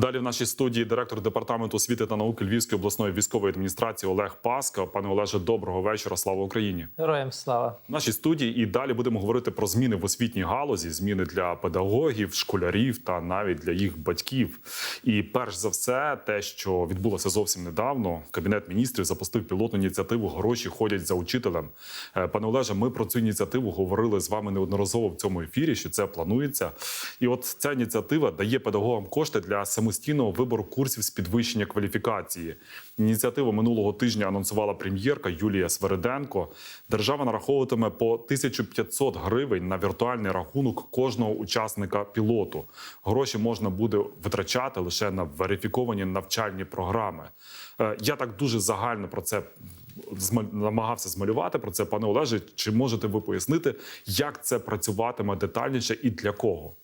Далі в нашій студії директор департаменту освіти та науки Львівської обласної військової адміністрації Олег Паска. Пане Олеже, доброго вечора. Слава Україні. Героям слава. В нашій студії і далі будемо говорити про зміни в освітній галузі, зміни для педагогів, школярів та навіть для їх батьків. І перш за все, те, що відбулося зовсім недавно, кабінет міністрів запустив пілотну ініціативу Гроші ходять за учителем. Е, Пане Олеже, ми про цю ініціативу говорили з вами неодноразово в цьому ефірі, що це планується. І от ця ініціатива дає педагогам кошти для самостійного вибору курсів з підвищення кваліфікації. Ініціативу минулого тижня анонсувала прем'єрка Юлія Свериденко. Держава нараховуватиме по 1500 гривень на віртуальний рахунок кожного учасника пілоту. Гроші можна буде витрачати лише на верифіковані навчальні програми. Е, Я так дуже загально про це намагався змалювати про це, пане Олеже. Чи можете ви пояснити, як це працюватиме детальніше і для кого?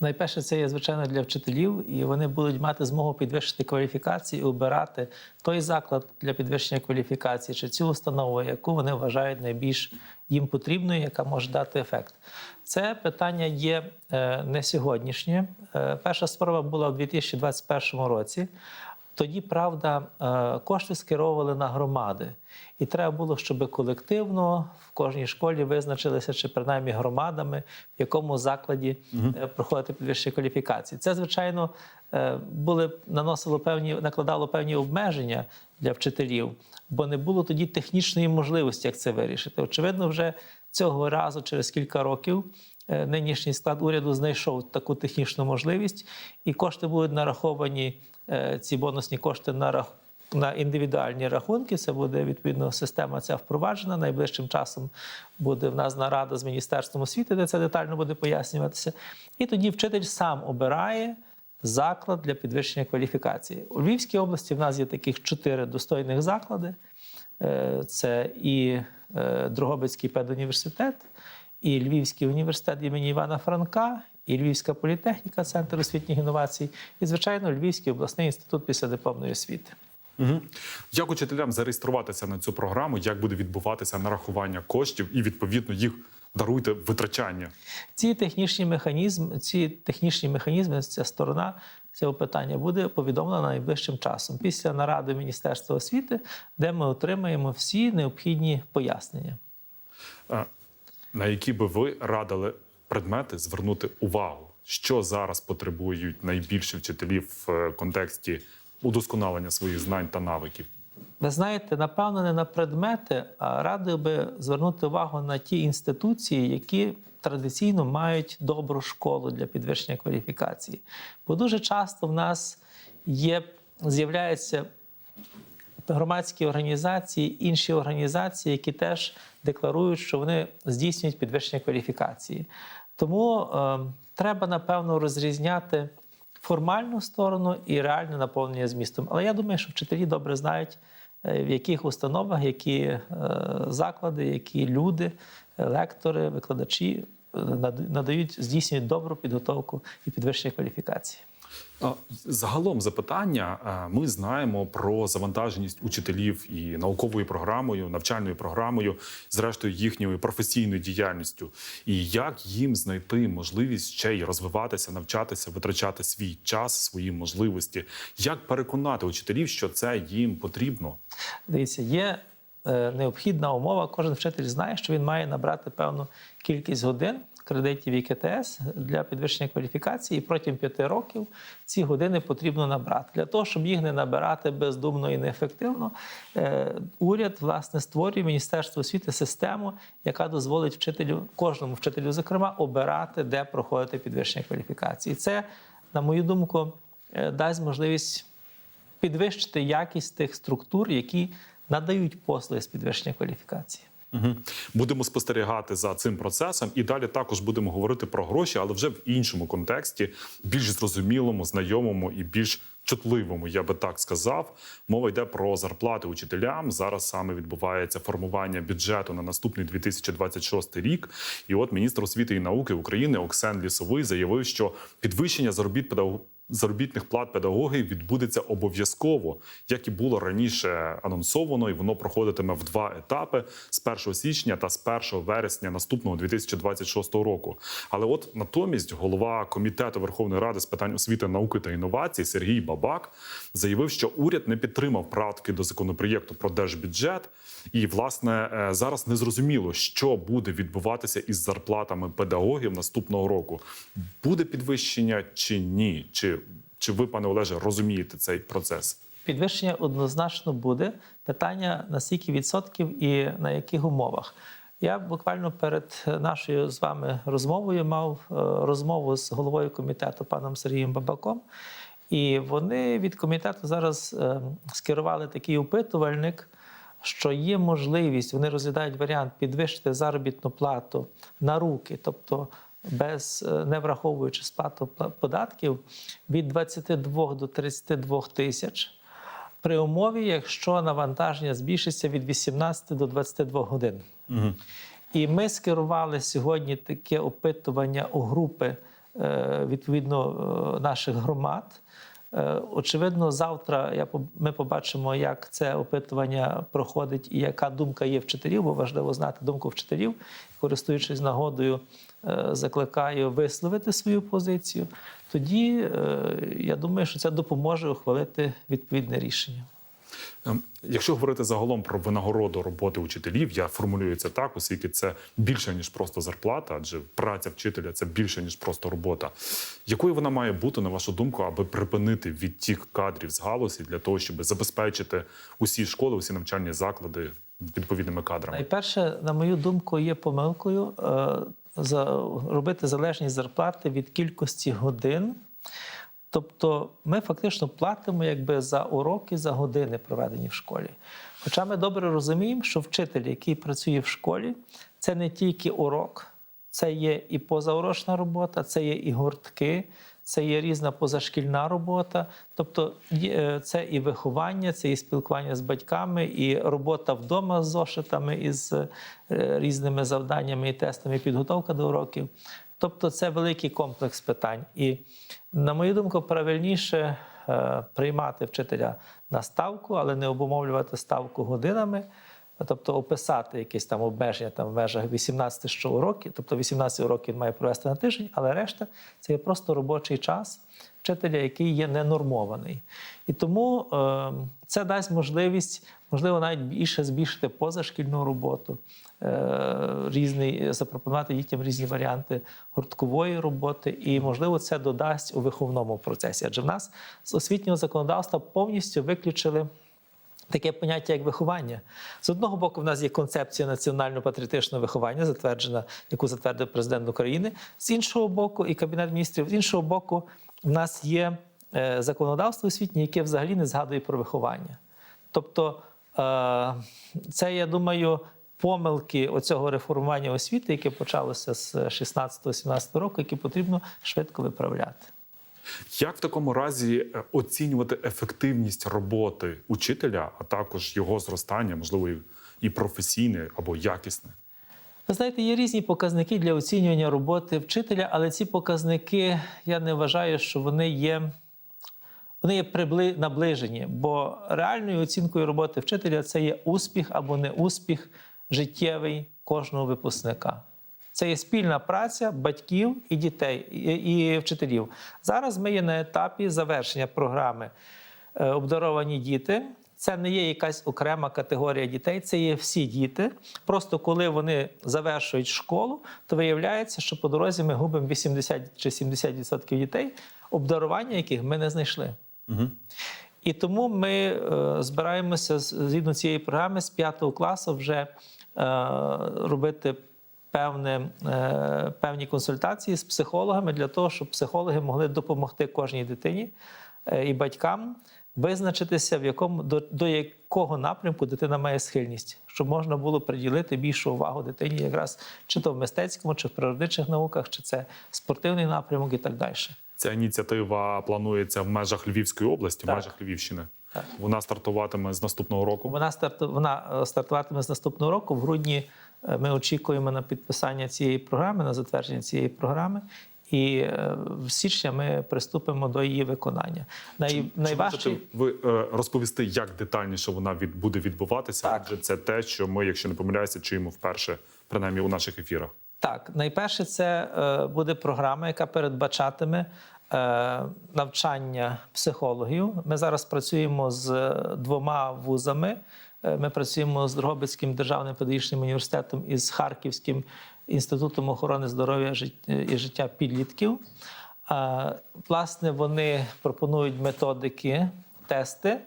Найперше, це є звичайно для вчителів, і вони будуть мати змогу підвищити кваліфікацію і обирати той заклад для підвищення кваліфікації чи цю установу, яку вони вважають найбільш їм потрібною, яка може дати ефект. Це питання є е, не сьогоднішнє. Е, Перша спроба була у 2021 році. Тоді, правда, е, кошти скеровували на громади, і треба було, щоб колективно в кожній школі визначилися, чи принаймні громадами, в якому закладі е, проходити підвищення кваліфікації. Це, звичайно, е, були наносило певні, накладало певні обмеження для вчителів, бо не було тоді технічної можливості, як це вирішити. Очевидно, вже цього разу, через кілька років, нинішній склад уряду знайшов таку технічну можливість, і кошти будуть нараховані. е, Ці бонусні кошти на на індивідуальні рахунки. Це буде відповідно система ця впроваджена. Найближчим часом буде в нас нарада з міністерством освіти, де це детально буде пояснюватися. І тоді вчитель сам обирає заклад для підвищення кваліфікації. У Львівській області в нас є таких чотири достойних заклади. Е, Це і е, Дрогобицький педуніверситет, і Львівський університет імені Івана Франка, і Львівська політехніка, центр освітніх інновацій, і, звичайно, Львівський обласний інститут післядипломної освіти. Угу. Як учителям зареєструватися на цю програму? Як буде відбуватися нарахування коштів і відповідно їх даруйте витрачання? Ці технічні механізми, ці технічні механізми, ця сторона цього питання буде повідомлена найближчим часом після наради Міністерства освіти, де ми отримаємо всі необхідні пояснення. На які би ви радили предмети звернути увагу? Що зараз потребують найбільше вчителів в е, контексті удосконалення своїх знань та навиків? Ви знаєте, напевно, не на предмети, а радив би звернути увагу на ті інституції, які традиційно мають добру школу для підвищення кваліфікації. Бо дуже часто в нас є, з'являються громадські організації, інші організації, які теж декларують, що вони здійснюють підвищення кваліфікації. Тому е, треба, напевно, розрізняти формальну сторону і реальне наповнення змістом. Але я думаю, що вчителі добре знають, е, в яких установах, які е, заклади, які люди, лектори, викладачі е, надають, здійснюють добру підготовку і підвищення кваліфікації. Загалом запитання. Ми знаємо про завантаженість учителів і науковою програмою, навчальною програмою, зрештою їхньою професійною діяльністю. І як їм знайти можливість ще й розвиватися, навчатися, витрачати свій час, свої можливості. Як переконати учителів, що це їм потрібно? Дивіться, є е, необхідна умова. Кожен вчитель знає, що він має набрати певну кількість годин кредитів ІКТС для підвищення кваліфікації. І протягом п'яти років ці години потрібно набрати. Для того, щоб їх не набирати бездумно і неефективно, е, уряд власне створює Міністерство освіти систему, яка дозволить вчителю, кожному вчителю, зокрема, обирати, де проходити підвищення кваліфікації. Це, на мою думку, е, дасть можливість підвищити якість тих структур, які надають послуги з підвищення кваліфікації. Угу. Будемо спостерігати за цим процесом, і далі також будемо говорити про гроші, але вже в іншому контексті, більш зрозумілому, знайомому і більш чутливому, я би так сказав. Мова йде про зарплати учителям. Зараз саме відбувається формування бюджету на наступний 2026 рік. І от міністр освіти і науки України Оксен Лісовий заявив, що підвищення заробіт педагог- заробітних плат педагогів відбудеться обов'язково, як і було раніше анонсовано, і воно проходитиме в два етапи з 1 січня та з 1 вересня наступного 2026 року. Але от натомість голова комітету Верховної Ради з питань освіти, науки та інновацій Сергій Бабак заявив, що уряд не підтримав правки до законопроєкту про держбюджет, і власне е, зараз не зрозуміло, що буде відбуватися із зарплатами педагогів наступного року. Буде підвищення чи ні? Чи, чи ви, пане Олеже, розумієте цей процес? Підвищення однозначно буде. Питання на скільки відсотків і на яких умовах. Я буквально перед нашою з вами розмовою мав е, розмову з головою комітету паном Сергієм Бабаком. І вони від комітету зараз е, скерували такий опитувальник, що є можливість, вони розглядають варіант підвищити заробітну плату на руки, тобто без е, не враховуючи сплату податків від 22 до 32 тисяч. При умові, якщо навантаження збільшиться від 18 до 22 годин. І ми скерували сьогодні таке опитування у групи е, відповідно е, наших громад. Е, Очевидно, завтра я ми побачимо, як це опитування проходить і яка думка є вчителів, бо важливо знати думку вчителів. Користуючись нагодою, е, закликаю висловити свою позицію. Тоді е, я думаю, що це допоможе ухвалити відповідне рішення. Ем, Якщо говорити загалом про винагороду роботи учителів, я формулюю це так, оскільки це більше ніж просто зарплата, адже праця вчителя це більше ніж просто робота. Якою вона має бути, на вашу думку, аби припинити відтік кадрів з галузі для того, щоб забезпечити усі школи, усі навчальні заклади відповідними кадрами? Найперше, на мою думку, є помилкою е, робити залежність зарплати від кількості годин. Тобто ми фактично платимо якби за уроки, за години, проведені в школі. Хоча ми добре розуміємо, що вчитель, який працює в школі, це не тільки урок, це є і позаурочна робота, це є і гуртки, це є різна позашкільна робота. Тобто е, це і виховання, це і спілкування з батьками, і робота вдома з зошитами із е, різними завданнями і тестами, і підготовка до уроків. Тобто це великий комплекс питань. І, на мою думку, правильніше е, приймати вчителя на ставку, але не обумовлювати ставку годинами. Тобто описати якісь там обмеження там, в межах 18 що уроків, тобто 18 уроків він має провести на тиждень, але решта це є просто робочий час вчителя, який є ненормований. І тому е, це дасть можливість, можливо, навіть більше збільшити позашкільну роботу, е, різний, запропонувати дітям різні варіанти гурткової роботи, і, можливо, це додасть у виховному процесі. Адже в нас з освітнього законодавства повністю виключили. Таке поняття, як виховання. З одного боку, в нас є концепція національно-патріотичного виховання, затверджена, яку затвердив президент України. З іншого боку, і Кабінет міністрів, з іншого боку, в нас є е, законодавство освітнє, яке взагалі не згадує про виховання. Тобто, е, це, я думаю, помилки оцього реформування освіти, яке почалося з 16-17 року, які потрібно швидко виправляти. Як в такому разі е, оцінювати ефективність роботи учителя, а також його зростання, можливо, і професійне або якісне? Ви знаєте, є різні показники для оцінювання роботи вчителя, але ці показники я не вважаю, що вони є, вони є прибли, наближені. Бо реальною оцінкою роботи вчителя це є успіх або не успіх життєвий кожного випускника. Це є спільна праця батьків і дітей, і, вчителів. Зараз ми є на етапі завершення програми е, обдаровані діти. Це не є якась окрема категорія дітей, це є всі діти. Просто коли вони завершують школу, то виявляється, що по дорозі ми губимо 80 чи 70% дітей, обдарування яких ми не знайшли. І тому ми е, збираємося згідно цієї програми з 5 класу вже е, робити певне, е, певні консультації з психологами для того, щоб психологи могли допомогти кожній дитині е, і батькам визначитися, в якому до, до якого напрямку дитина має схильність, щоб можна було приділити більшу увагу дитині, якраз чи то в мистецькому, чи в природничих науках, чи це спортивний напрямок і так далі. Ця ініціатива планується в межах Львівської області, в межах Львівщини. Так. Вона стартуватиме з наступного року. Вона старту вона е, стартуватиме з наступного року. В грудні е, ми очікуємо на підписання цієї програми, на затвердження цієї програми. І е, в січня ми приступимо до її виконання. Най, Чи найважчий можете ви е, розповісти, як детальніше вона від буде відбуватися? Так. Адже це те, що ми, якщо не помиляюся, чуємо вперше, принаймні у наших ефірах. Так, найперше, це е, буде програма, яка передбачатиме навчання психологів. Ми зараз працюємо з е, двома вузами. Е, Ми працюємо з Дрогобицьким державним педагогічним університетом і з Харківським інститутом охорони здоров'я і життя підлітків. Е, Власне, вони пропонують методики, тести.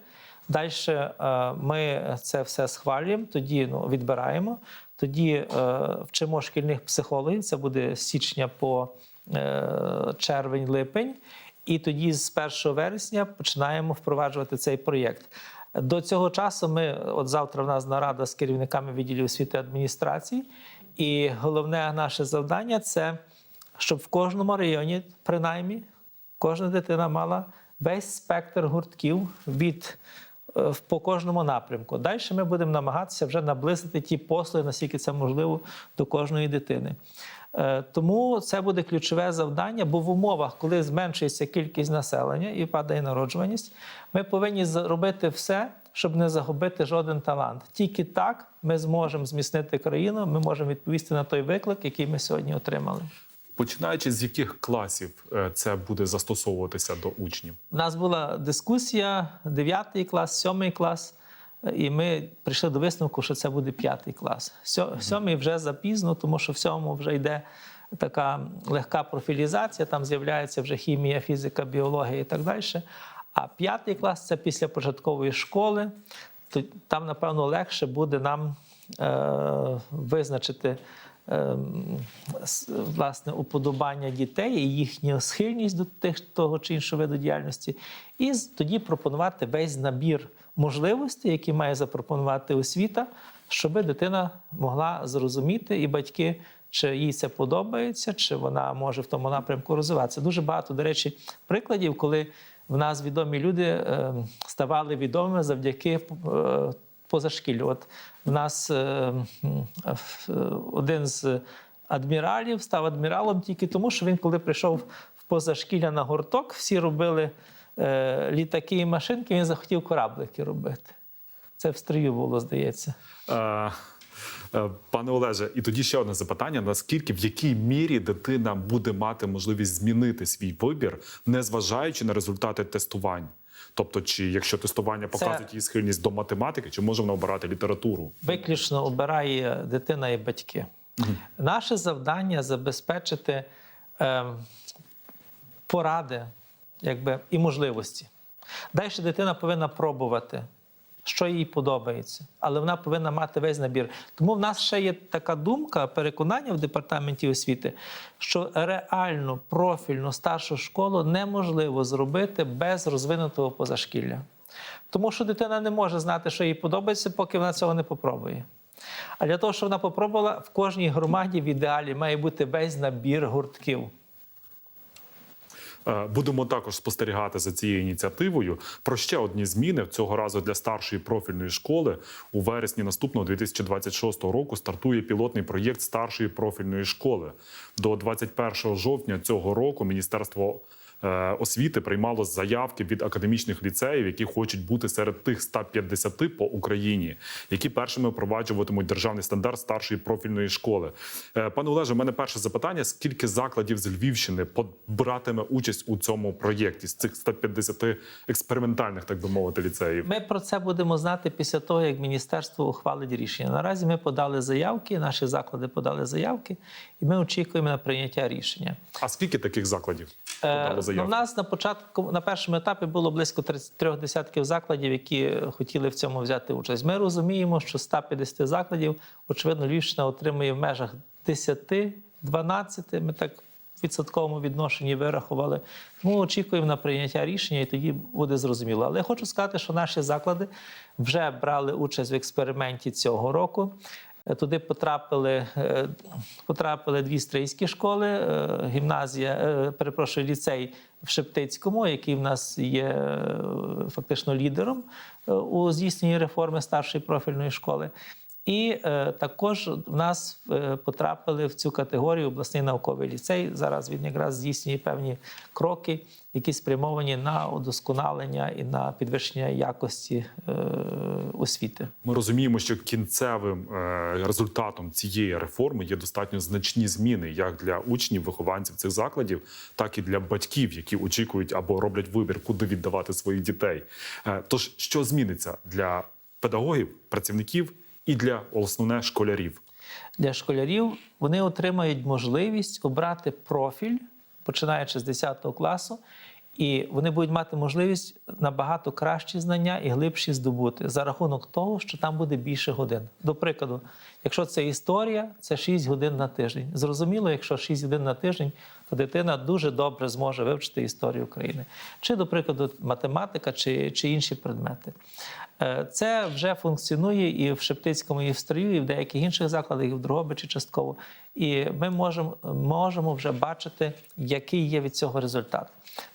Далі ми це все схвалюємо, тоді ну, відбираємо, тоді е, вчимо шкільних психологів. Це буде січня по е, червень-липень. І тоді з 1 вересня починаємо впроваджувати цей проєкт. До цього часу ми, от завтра в нас нарада з керівниками відділів освіти адміністрації, і головне наше завдання це щоб в кожному районі, принаймні, кожна дитина мала весь спектр гуртків від е, по кожному напрямку. Далі ми будемо намагатися вже наблизити ті послуги, наскільки це можливо, до кожної дитини. Е, Тому це буде ключове завдання, бо в умовах, коли зменшується кількість населення і падає народжуваність, ми повинні зробити все, щоб не загубити жоден талант. Тільки так ми зможемо зміцнити країну, ми можемо відповісти на той виклик, який ми сьогодні отримали. Починаючи з яких класів е, це буде застосовуватися до учнів? У нас була дискусія 9 клас, 7 клас, і ми прийшли до висновку, що це буде 5 клас. Сьомий вже запізно, тому що в сьомому вже йде така легка профілізація, там з'являється вже хімія, фізика, біологія і так далі. А п'ятий клас це після початкової школи. Там, напевно, легше буде нам е, визначити с- власне уподобання дітей і їхню схильність до тих того чи іншого виду діяльності, і тоді пропонувати весь набір можливостей, які має запропонувати освіта, щоб дитина могла зрозуміти і батьки. Чи їй це подобається, чи вона може в тому напрямку розвиватися. Дуже багато, до речі, прикладів, коли в нас відомі люди е, ставали відомими завдяки е, позашкіллю. От в нас е, е, один з адміралів став адміралом тільки тому, що він, коли прийшов в позашкілля на гурток, всі робили літаки і машинки, він захотів кораблики робити. Це в стрію було, здається. Е, е, Пане Олеже, і тоді ще одне запитання: наскільки в якій мірі дитина буде мати можливість змінити свій вибір, незважаючи на результати тестувань? Тобто, чи якщо тестування показують її схильність до математики, чи може вона обирати літературу? виключно обирає дитина і батьки. Наше завдання забезпечити е, поради якби, і можливості. Далі дитина повинна пробувати, що їй подобається, але вона повинна мати весь набір. Тому в нас ще є така думка, переконання в департаменті освіти, що реальну профільну старшу школу неможливо зробити без розвинутого позашкілля. Тому що дитина не може знати, що їй подобається, поки вона цього не попробує. А для того, щоб вона попробувала, в кожній громаді в ідеалі має бути весь набір гуртків. Е, Будемо також спостерігати за цією ініціативою. Про ще одні зміни цього разу для старшої профільної школи у вересні наступного 2026 року стартує пілотний проєкт старшої профільної школи. До 21 жовтня цього року міністерство. Е, Освіти приймало заявки від академічних ліцеїв, які хочуть бути серед тих 150 по Україні, які першими впроваджуватимуть державний стандарт старшої профільної школи. Е, Пане Олеже, у мене перше запитання: скільки закладів з Львівщини братиме участь у цьому проєкті з цих 150 експериментальних, так би мовити, ліцеїв? Ми про це будемо знати після того, як міністерство ухвалить рішення. Наразі ми подали заявки, наші заклади подали заявки, і ми очікуємо на прийняття рішення. А скільки таких закладів Е, подало ну, заявки? у нас на початку на першому етапі було близько 33 десятків закладів, які хотіли в цьому взяти участь. Ми розуміємо, що 150 закладів, очевидно, Львівщина отримує в межах 10-12, Ми так в відсотковому відношенні вирахували. Тому очікуємо на прийняття рішення, і тоді буде зрозуміло. Але я хочу сказати, що наші заклади вже брали участь в експерименті цього року. Е, Туди потрапили, е, потрапили дві стрийські школи, е, гімназія, перепрошую, ліцей в Шептицькому, який в нас є фактично лідером у здійсненні реформи старшої профільної школи. І е, також в нас е, потрапили в цю категорію обласний науковий ліцей. Зараз він якраз здійснює певні кроки, які спрямовані на удосконалення і на підвищення якості е, освіти. Ми розуміємо, що кінцевим е, результатом цієї реформи є достатньо значні зміни як для учнів, вихованців цих закладів, так і для батьків, які очікують або роблять вибір, куди віддавати своїх дітей. Е, Тож, що зміниться для педагогів, працівників і для основне школярів? Для школярів вони отримають можливість обрати профіль, починаючи з 10 класу, і вони будуть мати можливість набагато кращі знання і глибші здобути за рахунок того, що там буде більше годин. До прикладу, якщо це історія, це 6 годин на тиждень. Зрозуміло, якщо 6 годин на тиждень, то дитина дуже добре зможе вивчити історію України. Чи, до прикладу, математика, чи, чи інші предмети. Е, Це вже функціонує і в Шептицькому, і в Стрию, і в деяких інших закладах, і в Дрогобичі частково. І ми можемо, можемо вже бачити, який є від цього результат.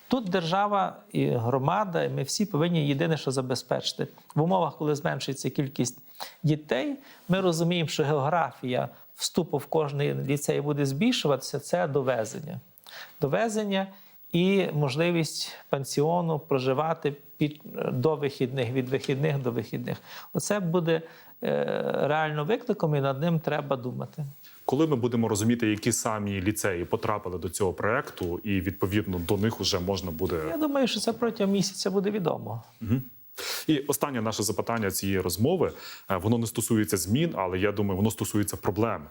Тут держава і громада, і ми всі повинні єдине, що забезпечити в умовах, коли зменшується кількість дітей. Ми розуміємо, що географія вступу в кожний ліцей буде збільшуватися. Це довезення. Довезення і можливість пансіону проживати під до вихідних, від вихідних до вихідних. Оце буде е, реально викликом, і над ним треба думати. Коли ми будемо розуміти, які самі ліцеї потрапили до цього проекту, і відповідно до них вже можна буде Я думаю, що це протягом місяця буде відомо. І останнє наше запитання цієї розмови е, воно не стосується змін, але я думаю, воно стосується проблем.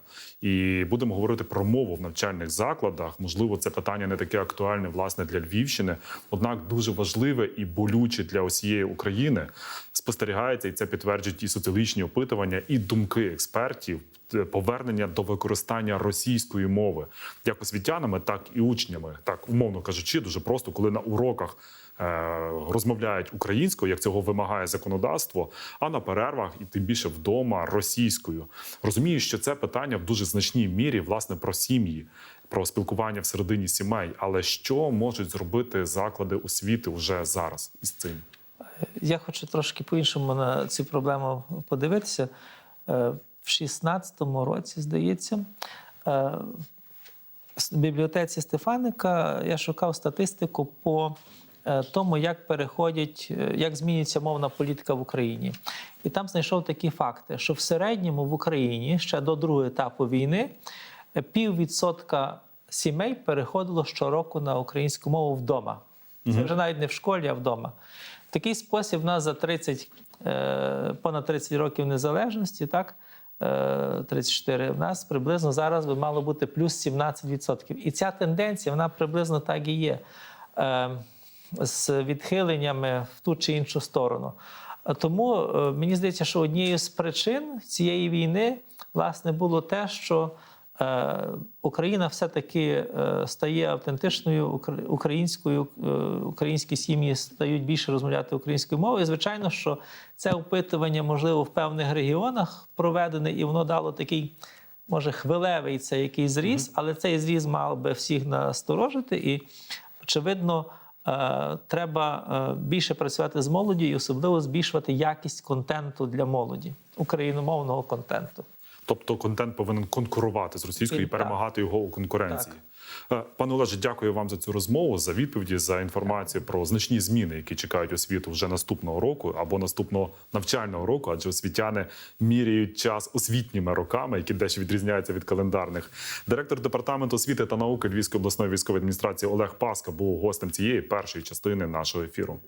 І будемо говорити про мову в навчальних закладах. Можливо, це питання не таке актуальне власне для Львівщини, однак дуже важливе і болюче для усієї України. Спостерігається, і це підтверджують і соціологічні опитування, і думки експертів. е, Повернення до використання російської мови як освітянами, так і учнями, так умовно кажучи, дуже просто, коли на уроках розмовляють українською, як цього вимагає законодавство, а на перервах і тим більше вдома російською. Розумію, що це питання в дуже значній мірі власне про сім'ї, про спілкування всередині сімей. Але що можуть зробити заклади освіти вже зараз із цим? Я хочу трошки по-іншому на цю проблему подивитися. Е, В 16-му році, здається, е, в бібліотеці Стефаника я шукав статистику по е, тому, як переходять, е, як змінюється мовна політика в Україні. І там знайшов такі факти, що в середньому в Україні ще до другого етапу війни е, піввідсотка сімей переходило щороку на українську мову вдома. Це вже навіть не в школі, а вдома. В такий спосіб в нас за 30, е, понад 30 років незалежності, так, е, 34, в нас приблизно зараз би мало бути плюс 17%. І ця тенденція, вона приблизно так і є. З відхиленнями в ту чи іншу сторону. Тому е, мені здається, що однією з причин цієї війни власне було те, що е, Україна все-таки е, стає автентичною укр- українською, українські сім'ї стають більше розмовляти українською мовою. І, звичайно, що це опитування, можливо, в певних регіонах проведене, і воно дало такий. Може, хвилевий це якийсь зріз, але цей зріз мав би всіх насторожити. І, очевидно, треба е, більше працювати з молоді і особливо збільшувати якість контенту для молоді, україномовного контенту. Тобто контент повинен конкурувати з російською і перемагати його у конкуренції. Е, Пане Олеже, дякую вам за цю розмову, за відповіді, за інформацію про значні зміни, які чекають освіту вже наступного року або наступного навчального року, адже освітяни міряють час освітніми роками, які дещо відрізняються від календарних. Директор департаменту освіти та науки Львівської обласної військової адміністрації Олег Паска був гостем цієї першої частини нашого ефіру.